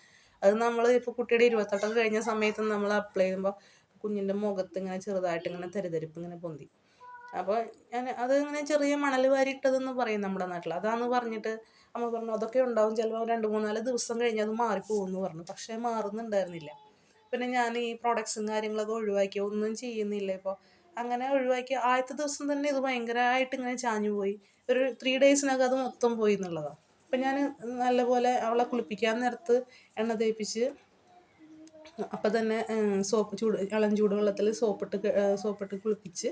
അത് നമ്മൾ ഇപ്പോൾ കുട്ടിയുടെ ഇരുപത്തെട്ടൊക്കെ കഴിഞ്ഞ സമയത്ത് നമ്മൾ അപ്ലൈ ചെയ്യുമ്പോൾ കുഞ്ഞിന്റെ മുഖത്ത് ഇങ്ങനെ ചെറുതായിട്ട് ഇങ്ങനെ തെരുതെരിപ്പ് ഇങ്ങനെ പൊന്തി. അപ്പോൾ ഞാൻ അത് ഇങ്ങനെ ചെറിയ മണൽ വാരിയിട്ടതെന്ന് പറയും നമ്മുടെ നാട്ടിൽ അതാന്ന് പറഞ്ഞിട്ട് അമ്മ പറഞ്ഞു അതൊക്കെ ഉണ്ടാവും. ചിലപ്പോൾ രണ്ട് മൂന്നാൽ ദിവസം കഴിഞ്ഞ് അത് മാറിപ്പോകുമെന്ന് പറഞ്ഞു. പക്ഷേ മാറുന്നുണ്ടായിരുന്നില്ല. പിന്നെ ഞാൻ ഈ പ്രോഡക്ട്സും കാര്യങ്ങളൊക്കെ ഒഴിവാക്കി. ഒന്നും ചെയ്യുന്നില്ല ഇപ്പോൾ അങ്ങനെ ഒഴിവാക്കി. ആദ്യത്തെ ദിവസം തന്നെ ഇത് ഭയങ്കരമായിട്ട് ഇങ്ങനെ ചാഞ്ഞു പോയി. ഒരു ത്രീ ഡേയ്സിനകം അത് മൊത്തം പോയി എന്നുള്ളതാണ് അപ്പം ഞാൻ നല്ലപോലെ അവളെ കുളിപ്പിക്കാൻ നേരത്ത് എണ്ണ തേപ്പിച്ച് അപ്പം തന്നെ സോപ്പ് ചൂട് ഇളം ചൂടുവെള്ളത്തിൽ സോപ്പിട്ട് സോപ്പിട്ട് കുളിപ്പിച്ച്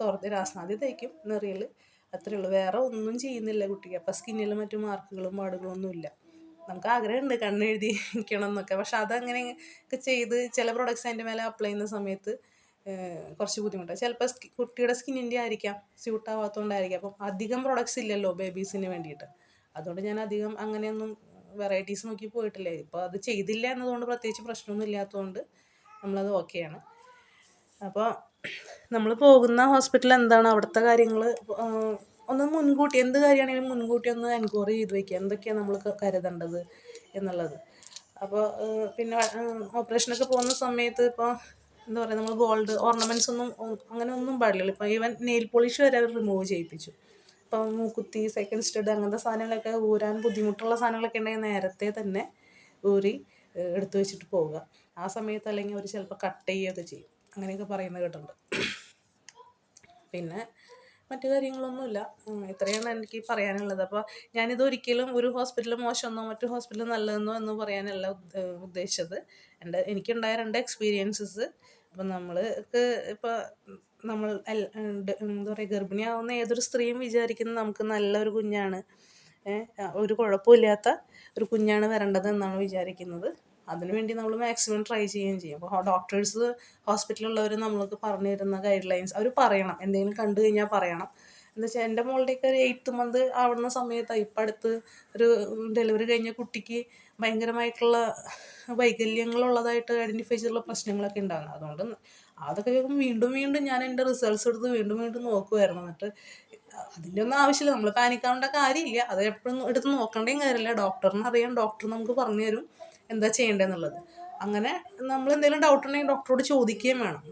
തുറത്ത് രാസനാദി തേക്കും നിറയൽ അത്രയേ ഉള്ളൂ. വേറെ ഒന്നും ചെയ്യുന്നില്ല കുട്ടിക്ക്. അപ്പം സ്കിന്നിൽ മറ്റു മാർക്കുകളും പാടുകളും ഒന്നുമില്ല നമുക്ക് ആഗ്രഹമുണ്ട് കണ്ണെഴുതിക്കണം എന്നൊക്കെ. പക്ഷെ അതങ്ങനെ ഒക്കെ ചെയ്ത് ചില പ്രൊഡക്ട്സ് അതിന്റെ മേലെ അപ്ലൈ ചെയ്യുന്ന സമയത്ത് കുറച്ച് ബുദ്ധിമുട്ടാണ് ചിലപ്പോൾ കുട്ടിയുടെ സ്കിന്നിന്റെ ആയിരിക്കാം സ്യൂട്ട് ആവാത്തതുകൊണ്ടായിരിക്കാം അപ്പം അധികം പ്രൊഡക്ട്സ് ഇല്ലല്ലോ ബേബീസിന് വേണ്ടിയിട്ട്. അതുകൊണ്ട് ഞാൻ അധികം അങ്ങനെയൊന്നും വെറൈറ്റീസ് നോക്കി പോയിട്ടില്ല. ഇപ്പോൾ അത് ചെയ്തില്ല എന്നതുകൊണ്ട് പ്രത്യേകിച്ച് പ്രശ്നമൊന്നും ഇല്ലാത്തതുകൊണ്ട് നമ്മളത് ഓക്കെയാണ് അപ്പോൾ നമ്മൾ പോകുന്ന ഹോസ്പിറ്റൽ എന്താണ്? അവിടുത്തെ കാര്യങ്ങൾ ഒന്ന് മുൻകൂട്ടി എന്ത് കാര്യമാണെങ്കിലും മുൻകൂട്ടി ഒന്ന് എൻക്വയറി ചെയ്ത് വയ്ക്കുക എന്തൊക്കെയാണ് നമ്മൾ കരുതേണ്ടത് എന്നുള്ളത്. അപ്പോൾ പിന്നെ ഓപ്പറേഷനൊക്കെ പോകുന്ന സമയത്ത് ഇപ്പോൾ എന്താ പറയുക നമ്മൾ ഗോൾഡ് ഓർണമെന്റ്സ് ഒന്നും അങ്ങനെ ഒന്നും പാടില്ല ഇപ്പോൾ ഈവൻ നെയിൽ പോളിഷ് വരെ അവർ റിമൂവ് ചെയ്യിപ്പിച്ചു. ഇപ്പം മൂക്കുത്തി സെക്കൻഡ് സ്റ്റഡ് അങ്ങനത്തെ സാധനങ്ങളൊക്കെ ഊരാൻ ബുദ്ധിമുട്ടുള്ള സാധനങ്ങളൊക്കെ ഉണ്ടെങ്കിൽ നേരത്തെ തന്നെ ഊരി എടുത്തു വെച്ചിട്ട് പോവുക. ആ സമയത്ത് അല്ലെങ്കിൽ അവർ ചിലപ്പോൾ കട്ട് ചെയ്യുകയൊക്കെ ചെയ്യും. അങ്ങനെയൊക്കെ പറയുന്നത് കേട്ടിട്ടുണ്ട്. പിന്നെ മറ്റു കാര്യങ്ങളൊന്നുമില്ല. ഇത്രയാണ് എനിക്ക് പറയാനുള്ളത്. അപ്പോൾ ഞാനിത് ഒരിക്കലും ഒരു ഹോസ്പിറ്റൽ മോശമെന്നോ മറ്റു ഹോസ്പിറ്റൽ നല്ലതെന്നോ എന്ന് പറയാനല്ല ഉദ്ദേശിച്ചത്. എന്റെ എനിക്കുണ്ടായ രണ്ട് എക്സ്പീരിയൻസസ് അപ്പം നമ്മൾക്ക് ഇപ്പോൾ നമ്മൾ എന്താ പറയുക ഗർഭിണിയാവുന്ന ഏതൊരു സ്ത്രീയും വിചാരിക്കുന്നത് നമുക്ക് നല്ലൊരു കുഞ്ഞാണ്. ഒരു കുഴപ്പമില്ലാത്ത ഒരു കുഞ്ഞാണ് വരേണ്ടത് എന്നാണ് വിചാരിക്കുന്നത്. അതിനുവേണ്ടി നമ്മൾ മാക്സിമം ട്രൈ ചെയ്യുകയും ചെയ്യും. അപ്പോൾ ഡോക്ടേഴ്സ് ഹോസ്പിറ്റലിലുള്ളവർ നമ്മൾക്ക് പറഞ്ഞു തരുന്ന ഗൈഡ് ലൈൻസ് അവർ പറയണം. എന്തെങ്കിലും കണ്ടു കഴിഞ്ഞാൽ പറയണം. എന്ന് വെച്ചാൽ എന്റെ മോളുടെയൊക്കെ ഒരു എയ്ത്ത് മന്ത് ആവുന്ന സമയത്താണ് ഇപ്പം അടുത്ത് ഒരു ഡെലിവറി കഴിഞ്ഞ കുട്ടിക്ക് ഭയങ്കരമായിട്ടുള്ള വൈകല്യങ്ങളുള്ളതായിട്ട് ഐഡന്റിഫൈ ചെയ്തുള്ള പ്രശ്നങ്ങളൊക്കെ ഉണ്ടാകുന്നത് അതുകൊണ്ട് അതൊക്കെ വീണ്ടും വീണ്ടും ഞാൻ എന്റെ റിസൾട്ട്സ് എടുത്ത് വീണ്ടും വീണ്ടും നോക്കുമായിരുന്നു എന്നിട്ട് അതിന്റെ ഒന്നും ആവശ്യമില്ല നമ്മൾ പാനിക്കാവേണ്ട കാര്യമില്ല. അത് എപ്പോഴും എടുത്ത് നോക്കേണ്ടയും കാര്യമില്ല. ഡോക്ടറിന് അറിയാം ഡോക്ടർ നമുക്ക് പറഞ്ഞു തരും എന്താ ചെയ്യേണ്ടതെന്നുള്ളത്. അങ്ങനെ നമ്മൾ എന്തെങ്കിലും ഡൗട്ട് ഉണ്ടെങ്കിൽ ഡോക്ടറോട് ചോദിക്കുകയും വേണം.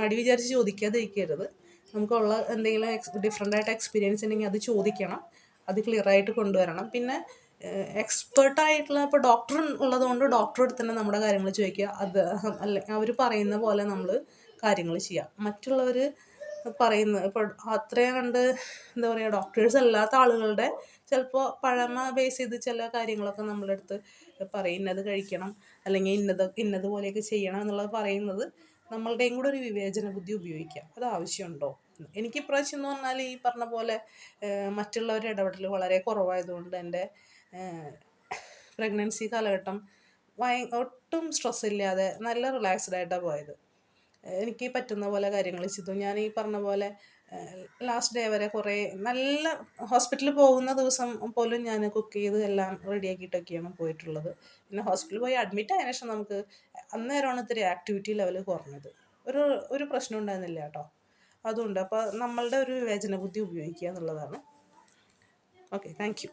മടി വിചാരിച്ച് ചോദിക്കാതിരിക്കരുത്. നമുക്കുള്ള എന്തെങ്കിലും എക്സ് ഡിഫറെന്റ് ആയിട്ട് എക്സ്പീരിയൻസ് ഉണ്ടെങ്കിൽ അത് ചോദിക്കണം. അത് ക്ലിയർ ആയിട്ട് കൊണ്ടുവരണം. പിന്നെ എക്സ്പേർട്ട് ആയിട്ടുള്ള ഇപ്പോൾ ഡോക്ടർ ഉള്ളതുകൊണ്ട് ഡോക്ടറെ തന്നെ നമ്മുടെ കാര്യങ്ങൾ ചോദിക്കുക. അത് അല്ല അവർ പറയുന്ന പോലെ നമ്മൾ കാര്യങ്ങൾ ചെയ്യുക മറ്റുള്ളവർ പറയുന്നത് ഇപ്പോൾ അത്രയും കണ്ട് എന്താ പറയുക ഡോക്ടേഴ്സ് അല്ലാത്ത ആളുകളുടെ ചിലപ്പോൾ പഴമ ബേസ് ചെയ്ത് ചില കാര്യങ്ങളൊക്കെ നമ്മളെടുത്ത് പറയും ഇന്നത് കഴിക്കണം അല്ലെങ്കിൽ ഇന്നത് ഇന്നതുപോലെയൊക്കെ ചെയ്യണം എന്നുള്ളത് പറയുന്നത് നമ്മളുടെയും കൂടെ ഒരു വിവേചന ബുദ്ധി ഉപയോഗിക്കാം. അത് ആവശ്യമുണ്ടോ? എനിക്ക് ഇപ്രാവശ്യം എന്ന് പറഞ്ഞാൽ ഈ പറഞ്ഞ പോലെ മറ്റുള്ളവരുടെ ഇടപെടൽ വളരെ കുറവായതുകൊണ്ട് എന്റെ പ്രഗ്നൻസി കാലഘട്ടം ഭയ ഒട്ടും സ്ട്രെസ് ഇല്ലാതെ നല്ല റിലാക്സ്ഡ് ആയിട്ടാണ് പോയത്. എനിക്ക് പറ്റുന്ന പോലെ കാര്യങ്ങൾ ചെയ്തു. ഞാൻ ഈ പറഞ്ഞ പോലെ ലാസ്റ്റ് ഡേ വരെ കുറേ നല്ല ഹോസ്പിറ്റലിൽ പോകുന്ന ദിവസം പോലും ഞാൻ കുക്ക് ചെയ്ത് എല്ലാം റെഡിയാക്കിയിട്ടൊക്കെയാണ് പോയിട്ടുള്ളത്. പിന്നെ ഹോസ്പിറ്റലിൽ പോയി അഡ്മിറ്റ് ആയതിനു ശേഷം നമുക്ക് അന്നേരമാണ് ഇത്തിരി ആക്ടിവിറ്റി ലെവൽ കുറഞ്ഞത്. ഒരു ഒരു പ്രശ്നം ഉണ്ടായിരുന്നില്ല കേട്ടോ. അതുകൊണ്ട് അപ്പോൾ നമ്മളുടെ ഒരു വിവേചന ബുദ്ധി ഉപയോഗിക്കുക എന്നുള്ളതാണ്. Okay thank